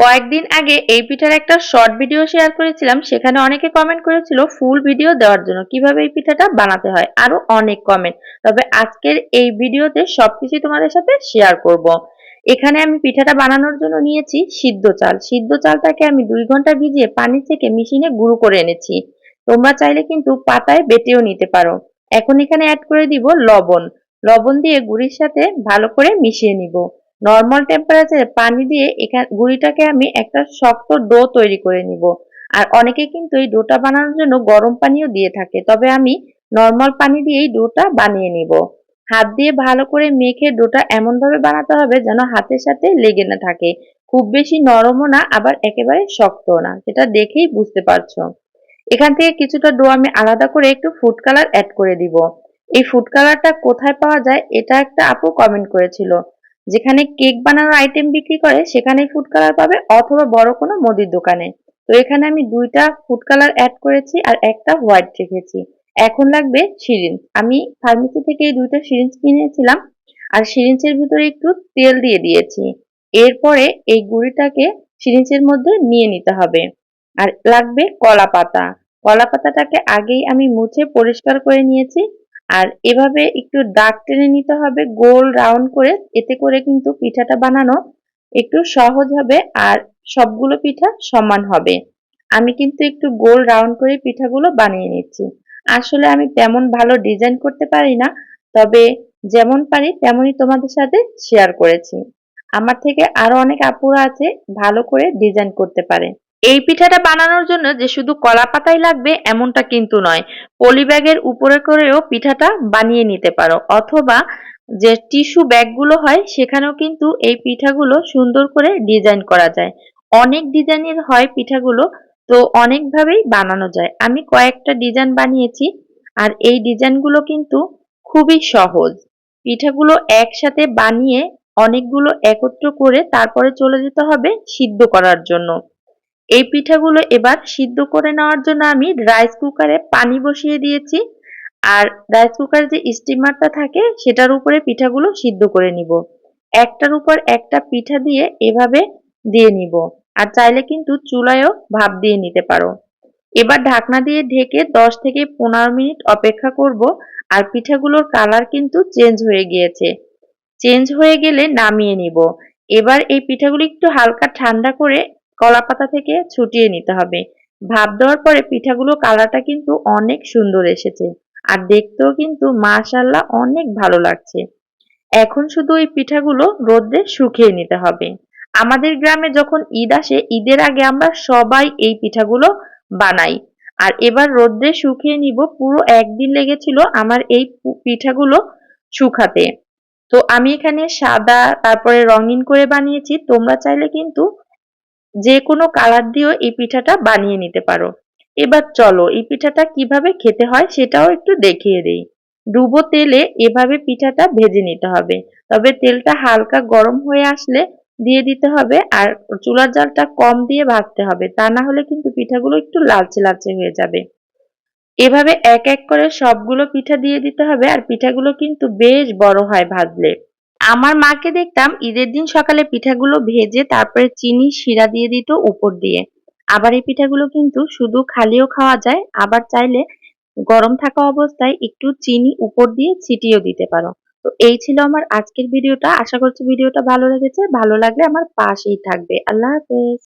কয়েকদিন আগে এই পিঠার একটা শর্ট ভিডিও শেয়ার করেছিলাম, সেখানে অনেকে কমেন্ট করেছিল ফুল ভিডিও দেওয়ার জন্য, কীভাবে এই পিঠাটা বানাতে হয়? আরও অনেক কমেন্ট তবে আজকের এই ভিডিওতে সবকিছু তোমাদের সাথে শেয়ার করব। এখানে আমি পিঠাটা বানানোর জন্য নিয়েছি সিদ্ধ চাল। সিদ্ধ চালটাকে আমি দুই ঘণ্টা ভিজিয়ে পানি থেকে মেশিনে গুঁড়ো করে এনেছি। তোমরা চাইলে কিন্তু পাতায় বেটেও নিতে পারো। এখন এখানে অ্যাড করে দিব লবণ। লবণ দিয়ে গুড়ির সাথে ভালো করে মিশিয়ে নিব। নর্মাল টেম্পারেচারে পানি দিয়ে এখানে, গুঁড়িটাকে আমি একটা শক্ত ডো তৈরি করে নিব। আর অনেকে কিন্তু এই ডোটা বানানোর জন্য গরম পানিও দিয়ে থাকে। তবে আমি নর্মাল পানি দিয়েই ডোটা বানিয়ে নিব। হাত দিয়ে ভালো করে মেখে ডোটা এমনভাবে বানাতে হবে যেন হাতের সাথে লেগে না থাকে। খুব বেশি নরমও না, আবার একেবারে শক্তও না। সেটা দেখেই বুঝতে পারছ। এখান থেকে কিছুটা ডো আমি আলাদা করে একটু ফুড কালার অ্যাড করে দিব। এই ফুড কালারটা কোথায় পাওয়া যায়, এটা একটা আপু কমেন্ট করেছিল। যেখানে কেক বানানোর আইটেম বিক্রি করে সেখানে ফুড কালার পাবে অথবা বড় কোনো মুদির দোকানে। তো এখানে আমি দুইটা ফুড কালার অ্যাড করেছি আর একটা হোয়াইট রেখেছি। এখন লাগবে সিরিঞ্জ আমি ফার্মেসি থেকে এই দুইটা সিরিঞ্জ কিনেছিলাম আর সিরিঞ্জের ভিতরে একটু তেল দিয়ে দিয়েছি। এরপরে এই গুঁড়িটাকে সিরিঞ্জের মধ্যে নিয়ে নিতে হবে। আর লাগবে কলা পাতা কলা পাতাটাকে আগেই আমি মুছে পরিষ্কার করে নিয়েছি। আর এভাবে একটু দাগ টেনে নিতে হবে, গোল রাউন্ড করে। এতে করে কিন্তু পিঠাটা বানানো একটু সহজ হবে আর সবগুলো পিঠা সমান হবে। আমি কিন্তু একটু গোল রাউন্ড করে পিঠাগুলো বানিয়ে নিচ্ছি। আসলে আমি তেমন ভালো ডিজাইন করতে পারি না, তবে যেমন পারি তেমনই তোমাদের সাথে শেয়ার করেছি। আমার থেকে আরও অনেক আপুরা আছে ভালো করে ডিজাইন করতে পারে। এই পিঠাটা বানানোর জন্য যে শুধু কলা পাতাই লাগবে, এমনটা কিন্তু নয়। পলি ব্যাগের উপরে করেও পিঠাটা বানিয়ে নিতে পারো। অথবা যে টিস্যু ব্যাগগুলো হয়, সেখানেও কিন্তু এই পিঠাগুলো সুন্দর করে ডিজাইন করা যায়। অনেক ডিজাইনের হয় পিঠাগুলো, তো অনেকভাবেই বানানো যায়। আমি কয়েকটা ডিজাইন বানিয়েছি, আর এই ডিজাইনগুলো কিন্তু খুবই সহজ। পিঠাগুলো একসাথে বানিয়ে অনেকগুলো একত্র করে তারপরে চলে যেতে হবে সিদ্ধ করার জন্য। এই পিঠাগুলো এবার সিদ্ধ করে নেওয়ার জন্য আমি রাইস কুকারে পানি বসিয়ে দিয়েছি। আর রাইস কুকারে যে স্টিমারটা থাকে, সেটার উপরে পিঠাগুলো সিদ্ধ করে নিব। একটার উপর একটা পিঠা দিয়ে এভাবে দিয়ে নিব। আর চাইলে কিন্তু চুলায়ও ভাপ দিয়ে নিতে পারো। এবার ঢাকনা দিয়ে ঢেকে দশ থেকে পনেরো মিনিট অপেক্ষা করব। আর পিঠাগুলোর কালার কিন্তু চেঞ্জ হয়ে গিয়েছে। চেঞ্জ হয়ে গেলে নামিয়ে নিব। এবার এই পিঠাগুলি একটু হালকা ঠান্ডা করে কলা পাতা থেকে ছুটিয়ে নিতে হবে। ভাপ দেওয়ার পরে পিঠাগুলো কালারটা কিন্তু অনেক সুন্দর এসেছে। আর দেখতেও কিন্তু মাশাল্লাহ অনেক ভালো লাগছে। এখন শুধু ওই পিঠাগুলো রোদ্রে শুকিয়ে নিতে হবে। আমাদের গ্রামে যখন ঈদ আসে, ঈদের আগে আমরা সবাই এই পিঠাগুলো বানাই। আর এবার রোদ্রে শুকিয়ে নিব, পুরো একদিন লেগেছিল আমার এই পিঠাগুলো শুকাতে। তো আমি এখানে সাদা, তারপরে রঙিন করে বানিয়েছি, তোমরা চাইলে কিন্তু যে কোনো কালার দিয়েও এই পিঠাটা বানিয়ে নিতে পারো। এবার চলো, এই পিঠাটা কীভাবে খেতে হয় সেটাও একটু দেখিয়ে দিই। ডুবো তেলে এভাবে পিঠাটা ভেজে নিতে হবে। তবে তেলটা হালকা গরম হয়ে আসলে দিয়ে দিতে হবে আর চুলার জালটা কম দিয়ে ভাজতে হবে। তা না হলে কিন্তু পিঠাগুলো একটু লালচে লালচে হয়ে যাবে। এভাবে এক এক করে সবগুলো পিঠা দিয়ে দিতে হবে আর পিঠাগুলো কিন্তু বেশ বড় হয় ভাজলে। আমার মাকে দেখতাম ঈদের দিন সকালে পিঠাগুলো ভেজে তারপরে চিনি, শিরা দিয়ে দিত উপর দিয়ে। আবার এই পিঠাগুলো কিন্তু শুধু খালিও খাওয়া যায়, আবার চাইলে গরম থাকা অবস্থায় একটু চিনি উপর দিয়ে ছিটিয়েও দিতে পারো। তো এই ছিল আমার আজকের ভিডিওটা। আশা করছি ভিডিওটা ভালো লেগেছে। ভালো লাগলে আমার পাশেই থাকবে। আল্লাহ হাফেজ।